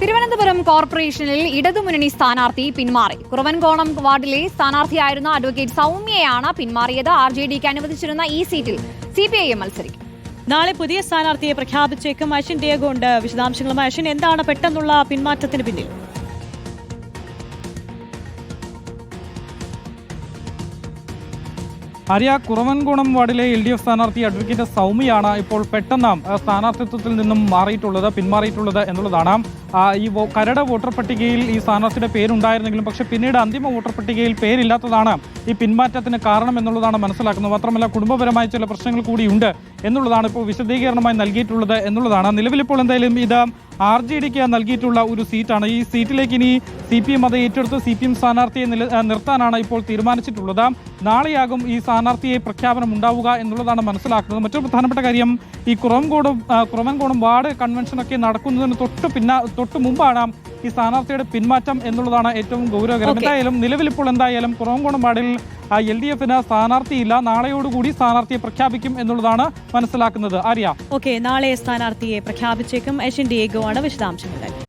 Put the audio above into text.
തിരുവനന്തപുരം കോർപ്പറേഷനിൽ ഇടതുമുന്നണി സ്ഥാനാർത്ഥി പിന്മാറി. കുറവൻകോണം വാർഡിലെ സ്ഥാനാർത്ഥിയായിരുന്ന അഡ്വക്കേറ്റ് സൗമ്യയാണ് പിന്മാറിയത്. ആർ ജെ ഡിക്ക് അനുവദിച്ചിരുന്ന ഈ സീറ്റിൽ സി പി ഐ എം മത്സരിക്കും. നാളെ പുതിയ സ്ഥാനാർത്ഥിയെ പ്രഖ്യാപിച്ചേക്കും അശ്വിൻ ഡിയഗോണ്ട്. വിശദാംശങ്ങളുമായി അശ്വിൻ എന്താണ് പെട്ടെന്നുള്ള പിന്മാറ്റത്തിന് പിന്നിൽ? ആര്യ കുറവൻകുണം വാർഡിലെ എൽ ഡി എഫ് സ്ഥാനാർത്ഥി അഡ്വക്കേറ്റ് സൗമ്യയാണ് ഇപ്പോൾ പെട്ടെന്ന് സ്ഥാനാർത്ഥിത്വത്തിൽ നിന്നും മാറിയിട്ടുള്ളത് പിന്മാറിയിട്ടുള്ളത് എന്നുള്ളതാണ്. ഈ കരട് വോട്ടർ പട്ടികയിൽ ഈ സ്ഥാനാർത്ഥിയുടെ പേരുണ്ടായിരുന്നെങ്കിലും പക്ഷേ പിന്നീട് അന്തിമ വോട്ടർ പട്ടികയിൽ പേരില്ലാത്തതാണ് ഈ പിന്മാറ്റത്തിന് കാരണം എന്നുള്ളതാണ് മനസ്സിലാക്കുന്നത്. മാത്രമല്ല കുടുംബപരമായ ചില പ്രശ്നങ്ങൾ കൂടിയുണ്ട് എന്നുള്ളതാണ് ഇപ്പോൾ വിശദീകരണമായി നൽകിയിട്ടുള്ളത് എന്നുള്ളതാണ്. നിലവിലിപ്പോൾ എന്തായാലും ഇത് ആർ ജെ ഡിക്ക് നൽകിയിട്ടുള്ള ഒരു സീറ്റാണ്. ഈ സീറ്റിലേക്ക് ഇനി സി പി എം അത് ഏറ്റെടുത്ത് സി പി എം സ്ഥാനാർത്ഥിയെ നിർത്താനാണ് ഇപ്പോൾ തീരുമാനിച്ചിട്ടുള്ളത്. നാളെയാകും ഈ സ്ഥാനാർത്ഥിയെ പ്രഖ്യാപനം ഉണ്ടാവുക എന്നുള്ളതാണ് മനസ്സിലാക്കുന്നത്. മറ്റൊരു പ്രധാനപ്പെട്ട കാര്യം ഈ കുറവൻകോടും കുറവൻകോടും വാർഡ് കൺവെൻഷനൊക്കെ നടക്കുന്നതിന് തൊട്ട് പിന്നാ തൊട്ട് മുമ്പാണ് ഈ സ്ഥാനാർത്ഥിയുടെ പിന്മാറ്റം എന്നുള്ളതാണ് ഏറ്റവും ഗൗരവകരം. എന്തായാലും നിലവിലിപ്പോൾ എന്തായാലും കുറവൻകോണം വാർഡിൽ എൽ ഡി എഫിന് സ്ഥാനാർത്ഥിയില്ല. നാളെയോടുകൂടി സ്ഥാനാർത്ഥിയെ പ്രഖ്യാപിക്കും എന്നുള്ളതാണ് മനസ്സിലാക്കുന്നത്. ആര്യ? ഓക്കെ നാളെ സ്ഥാനാർത്ഥിയെ പ്രഖ്യാപിച്ചേക്കും. എഷൻ ആണ് വിശദാംശങ്ങൾ.